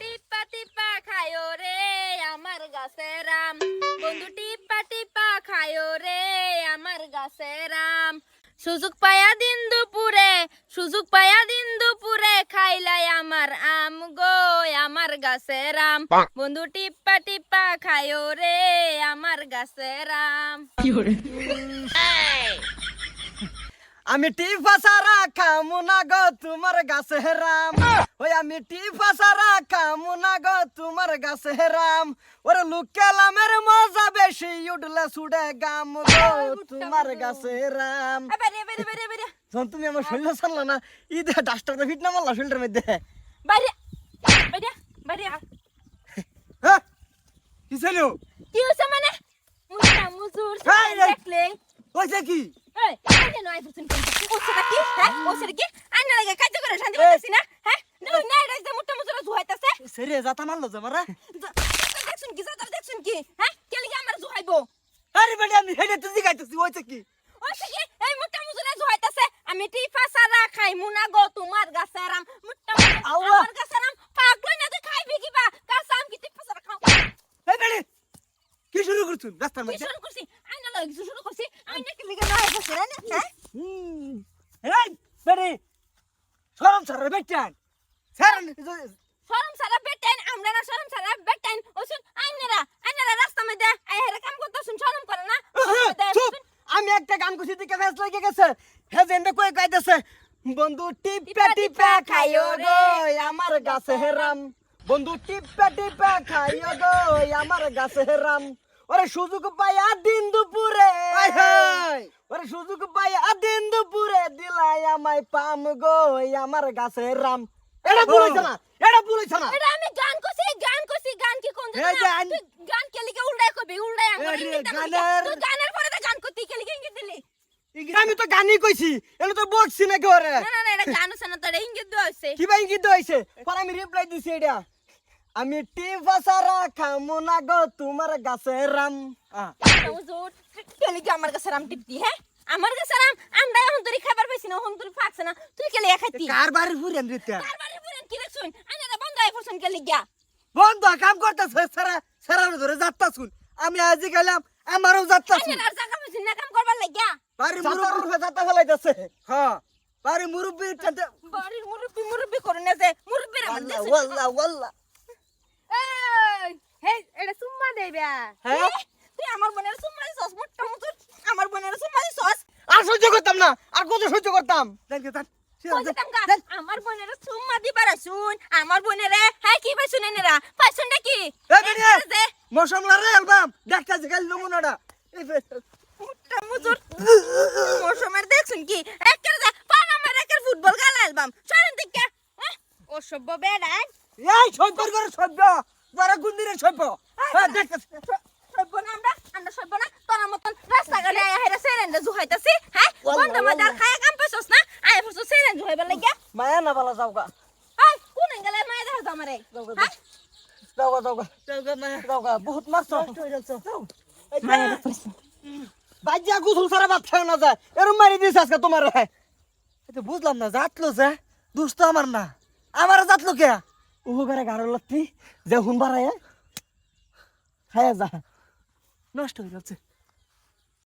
টিপা টিপা খায়ো রে আমার গাছের আম বন্ধু টিপা টিপা খায়ো রে আমার গাছের আম সুযোগ পায়া দিন দুপুরে সুযোগ পায়া দিন দুপুরে খাইলাই আমার আম গো আমার গাছের আম বন্ধু টিপা টিপা খায়ো রে আমার গাছের আম আমি টিফা সারা খামু না গো তোমার গাছে রাম। ওই আমি টিফা সারা খামু না গো তোমার গাছে রাম। ওরে লুকেলামের মজা বেশি উঠলে সুড়ে গাম গো তোমার গাছে রাম। যখন তুমি আমার শরীর ছাড়লা না? ঈদে ডাস্টারটা ফিট না মারলা শরীরের মধ্যে। বাইরে বাইরে বাইরে। হ্যাঁ? কি ছিল কি হয়েছে মানে? মুজা মুজুর। দেখলে। হয়েছে কি? এই ফুসুন ওছটা কি হ্যাঁ ওছটা কি আইনা লাগে কাজ করে শান্তি করতেছি না হ্যাঁ? দুই নাই রাজ দে মুট্টা মুজুরা জুহাইতাছে সেরে যাতা মারলো যে দেখছুন কি জাতার দেখছুন কি হ্যাঁ? কেলি আমার জুহাইবো আরে বেটা আমি হেডে তুই কি? কি? এই মুট্টা জুহাইতাছে আমি খাই মুনা গো তোমার গাছেরাম মুট্টা মুজুরা আল্লাহ। আমার গাছেরাম পাগল না তুই খাইবি কিবা কাসাম কি টিফা সারা খাও। এই বেড়ে কি শুরু করছুন রাস্তার কি মধ্যে? শুরু করছি? আইনা লাগে কিছু শুরু করছি আমি নাকি লিগে নয় বসে না হ্যাঁ হুম। এই বেড়ে সরম সর বেটান সরম শরম সারা বেটেন আমরা না শরম সারা বেটেন ওসুন আইনারা আইনারা রাস্তা মধ্যে আই হেরা কাম করতেছুন শরম করে না আমি একটা গান করছি দিকে ফেস লেগে গেছে হে জেন্ডে কই কইতেছে বন্ধু টিপে টিপে খাইও গো আমার গাছে হেরাম বন্ধু টিপে টিপে খাইও গো আমার গাছে হেরাম ওরে সুযোগ পাইয়া দিন দুপুরে। ওরে সুযোগ পাইয়া দিন দুপুরে দিলাই আমায় পাম গো আমার গাছে রাম। এটা বলেছ না এটা বলেছ না। এটা আমি গান করছি গান করছি গান কি কোন তুই গান কে লিগে উল্টাই কবি উল্টাই ইঙ্গিত। গানের- তুই গানের পরে তো গান করতে কে লিগে ইঙ্গিত দিলি? আমি তো গানই কইছি এটা তো বকছি না ঘরে না না না এটা গান আছে না তোর ইঙ্গিত দেওয়া হইছে। কি ভাই কি হইছে? পর আমি রিপ্লাই দিছি এটা। আমি টিফা সারা খামু না গো তোমার গাছে রাম হুজুর আমার কাছে রাম টিপতি হ্যাঁ আমার কাছে রাম আমরা এখন তোর খাবার পাইছি না এখন তোর ফাকছে না। তুই কে লিগে খাইতি? কার বাড়ি ফুরেন রিতা কারবারে বুলেন কি দেখছুন আইনারা বন্ধ হয়ে পড়ছুন কে লিগা বন্ধ কাম করতেছে সারা সারা ধরে যাত্তা শুন আমি আজ গেলাম আমারও যাত্তা শুন আর জায়গা পাইছি না কাম করবার লাগিয়া। বাড়ি মুরব্বি যাত্তা ফেলাইতেছে হ্যাঁ বাড়ি মুরব্বি বাড়ির মুরব্বি মুরব্বি করে না যে? মুরব্বির আমার ওয়াল্লা দেশে ওয়াল্লা ওয়াল্লা এই হে এটা সুম্মা দেবে হ্যাঁ? তুই আমার বোনের সুম্মা দিছস মোট্টা মুতুর আমার বোনের সুম্মা দিছস আর সহ্য করতাম না আর কত সহ্য করতাম। দেখ দেখ আমার বোনের সুম্মা দিবার শুন আমার বোনের হ্যাঁ কি পাইছুন এনেরা? পাইছুন নাকি? এই বেরিয়ে যে মশমলা রে অ্যালবাম খালি নমুনাটা এই ফে- মৌসুমের দেখছুন কি? একের যে পানামের একের ফুটবল খেলা অ্যালবাম। চলেন দিকে ও সভ্য বেড়া এই সভ্যর করে সভ্য। যারা গুন্দিরে সভ্য। হ্যাঁ দেখতাছি সভ্য না আমরা আমরা সভ্য না। তোর মতন রাস্তাঘাটে আয়া হেরা সেরেন্ডে জুহাইতাছি হ্যাঁ? বন্ধ মাদার খায়া কাম পাইছস না? আয়া ফসস সেরেন্ড জুহাইবার লাগিয়া। মায়া না বালা যাওগা। হাই কোন গেলে মায়া দেখা আমারে? হ্যাঁ? যাওগা যাওগা। যাওগা মায়া। যাওগা বহুত মারছ মায়া বাজ্যা গুসল সারা ভাত খাও না যায়। এরম মারি দিস আজকে তোমার। বুঝলাম না জাতলো যে দুষ্ট আমার না। আমার জাতলো কে? উহু গাড়ো লত্তি যে হুন বাড়ায় যা। নষ্ট হয়ে যাচ্ছে।